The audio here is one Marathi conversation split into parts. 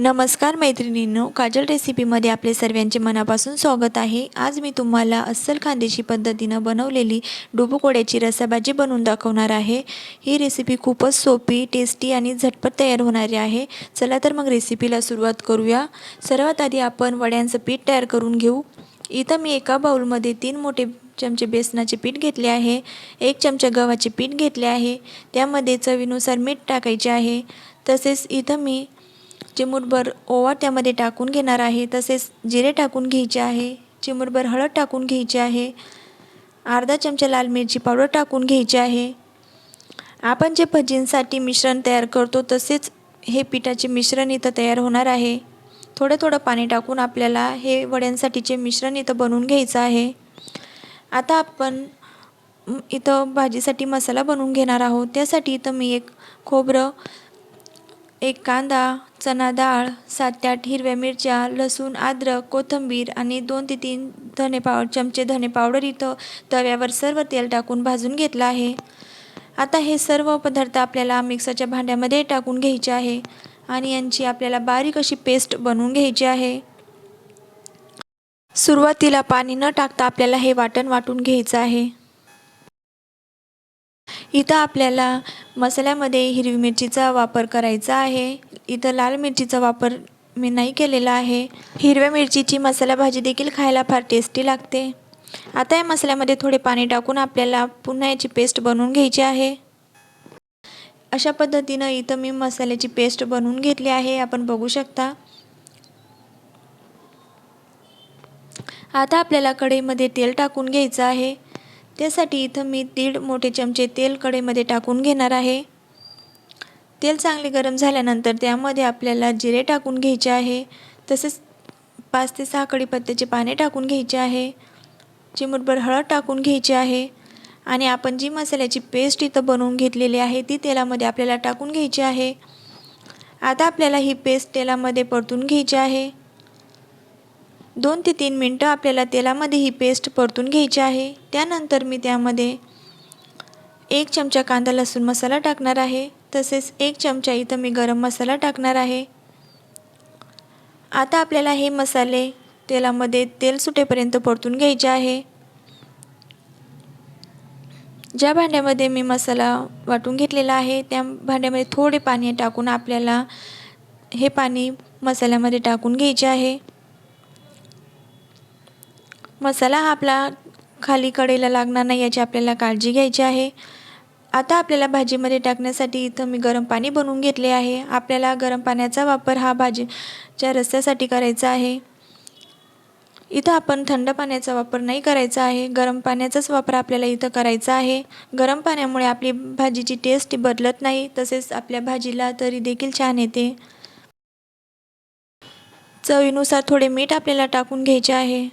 नमस्कार मैत्रिणींनो काजल रेसिपीमध्ये आपले सर्वांचे मनापासून स्वागत आहे. आज मी तुम्हाला अस्सल खानदेशी पद्धतीनं बनवलेली डुबुकोड्याची रसाभाजी बनवून दाखवणार आहे. ही रेसिपी खूपच सोपी टेस्टी आणि झटपट तयार होणारी आहे. चला तर मग रेसिपीला सुरुवात करूया. सर्वात आधी आपण वड्यांचं पीठ तयार करून घेऊ. इथं मी एका बाऊलमध्ये तीन मोठे चमचे बेसनाचे पीठ घेतले आहे. एक चमचा गव्हाचे पीठ घेतले आहे. त्यामध्ये चवीनुसार मीठ टाकायचे आहे. तसेच इथं मी चिमूटभर ओवा त्यामध्ये टाकून घेणार आहे. तसेच जिरे टाकून घ्यायचे आहे. चिमूटभर हळद टाकून घ्यायची आहे. अर्धा चमचा लाल मिरची पावडर टाकून घ्यायची आहे. आपण जे भजींसाठी मिश्रण तयार करतो तसेच हे पिठाचे मिश्रण इथं तयार होणार आहे. थोडं थोडं पाणी टाकून आपल्याला हे वड्यांसाठीचे मिश्रण इथं बनवून घ्यायचं आहे. आता आपण इथं भाजीसाठी मसाला बनवून घेणार आहोत. त्यासाठी इथं मी एक खोबरं एक कांदा चना डाळ सात ते आठ हिरव्या मिरच्या लसूण अद्रक कोथिंबीर आणि दोन ते तीन धने पाव चमचे धने पावडर इथं तव्यावर सर्व तेल टाकून भाजून घेतलं आहे. आता हे सर्व पदार्थ आपल्याला मिक्सरच्या भांड्यामध्ये टाकून घ्यायचे आहे आणि यांची आपल्याला बारीक अशी पेस्ट बनवून घ्यायची आहे. सुरुवातीला पाणी न टाकता आपल्याला हे वाटण वाटून घ्यायचं आहे. इथं आपल्याला मसाल्यामध्ये हिरवी मिरचीचा वापर करायचा आहे. इथं लाल मिरचीचा वापर मी नाही केलेला आहे. हिरव्या मिरचीची मसाला भाजी देखील खायला फार टेस्टी लागते. आता या मसाल्यामध्ये थोडे पाणी टाकून आपल्याला पुन्हा याची पेस्ट बनवून घ्यायची आहे. अशा पद्धतीनं इथं मी मसाल्याची पेस्ट बनवून घेतली आहे. आपण बघू शकता. आता आपल्याला कढईमध्ये तेल टाकून घ्यायचं आहे. त्यासाठी इथं मी दीड मोठे चमचे तेल कढईमध्ये टाकून घेणार आहे. तेल चांगले गरम झाल्यानंतर त्यामध्ये आपल्याला जिरे टाकून घ्यायचे आहे. तसेच पाच ते सहा कढीपत्त्याचे पाने टाकून घ्यायचे आहे. चिमूटभर हळद टाकून घ्यायची आहे. आणि आपण जी मसाल्याची पेस्ट इथं बनवून घेतलेली आहे ती तेलामध्ये आपल्याला टाकून घ्यायची आहे. आता आपल्याला ही पेस्ट तेलामध्ये परतून घ्यायची आहे. दोन ते तीन मिनटं आपल्याला तेलामध्ये ही पेस्ट परतून घ्यायची आहे. त्यानंतर मी त्यामध्ये एक चमचा कांदा लसूण मसाला टाकणार आहे. तसेच एक चमचा इथं मी गरम मसाला टाकणार आहे. आता आपल्याला हे मसाले तेलामध्ये तेल सुटेपर्यंत परतून घ्यायचे आहे. ज्या भांड्यामध्ये मी मसाला वाटून घेतलेला आहे त्या भांड्यामध्ये थोडे पाणी टाकून आपल्याला हे पाणी मसाल्यामध्ये टाकून घ्यायचे आहे. मसाला हा आपला खाली कडेला लागणार नाही याची आपल्याला काळजी घ्यायची आहे. आता आपल्याला भाजीमध्ये टाकण्यासाठी इथं मी गरम पाणी बनवून घेतले आहे. आपल्याला गरम पाण्याचा वापर हा भाजीच्या रस्त्यासाठी करायचा आहे. इथं आपण थंड पाण्याचा वापर नाही करायचा आहे. गरम पाण्याचाच वापर आपल्याला इथं करायचा आहे. गरम पाण्यामुळे आपली भाजीची टेस्ट बदलत नाही तसेच आपल्या भाजीला तरी देखील छान येते. चवीनुसार थोडे मीठ आपल्याला टाकून घ्यायचे आहे.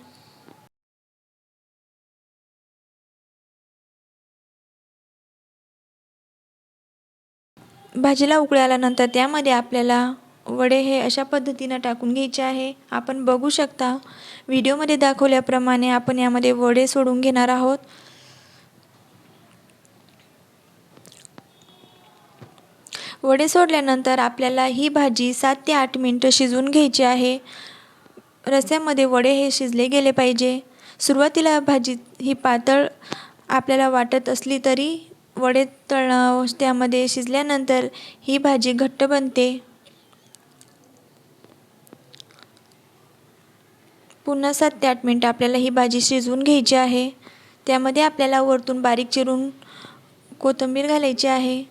भाजीला उकळी आल्यानंतर त्यामध्ये आपल्याला वडे हे अशा पद्धतीनं टाकून घ्यायचे आहे. आपण बघू शकता व्हिडिओमध्ये दाखवल्याप्रमाणे आपण यामध्ये वडे सोडून घेणार आहोत. वडे सोडल्यानंतर आपल्याला ही भाजी सात ते आठ मिनटं शिजवून घ्यायची आहे. रस्यामध्ये वडे हे शिजले गेले पाहिजे. सुरुवातीला भाजी ही पातळ आपल्याला वाटत असली तरी वडे तळणं त्यामध्ये शिजल्यानंतर ही भाजी घट्ट बनते. पुन्हा सात ते आठ मिनटं आपल्याला ही भाजी शिजवून घ्यायची आहे. त्यामध्ये आपल्याला वरतून बारीक चिरून कोथिंबीर घालायची आहे.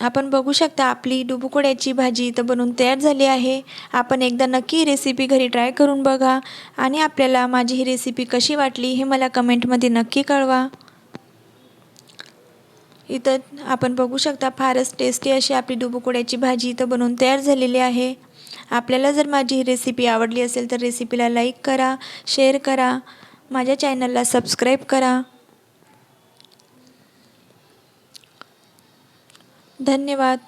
आपण बघू शकता आपली डुबुकोड्याची भाजी इथं बनवून तयार झाली आहे. आपण एकदा नक्की रेसिपी घरी ट्राय करून बघा. आणि आपल्याला माझी ही रेसिपी कशी वाटली हे मला कमेंटमध्ये नक्की कळवा. इथं आपण बघू शकता फारच टेस्टी अशी आपली डुबुकोड्याची भाजी इथं बनवून तयार झालेली आहे. आपल्याला जर माझी ही रेसिपी आवडली असेल तर रेसिपीला लाईक करा शेअर करा. माझ्या चॅनलला सबस्क्राईब करा. धन्यवाद.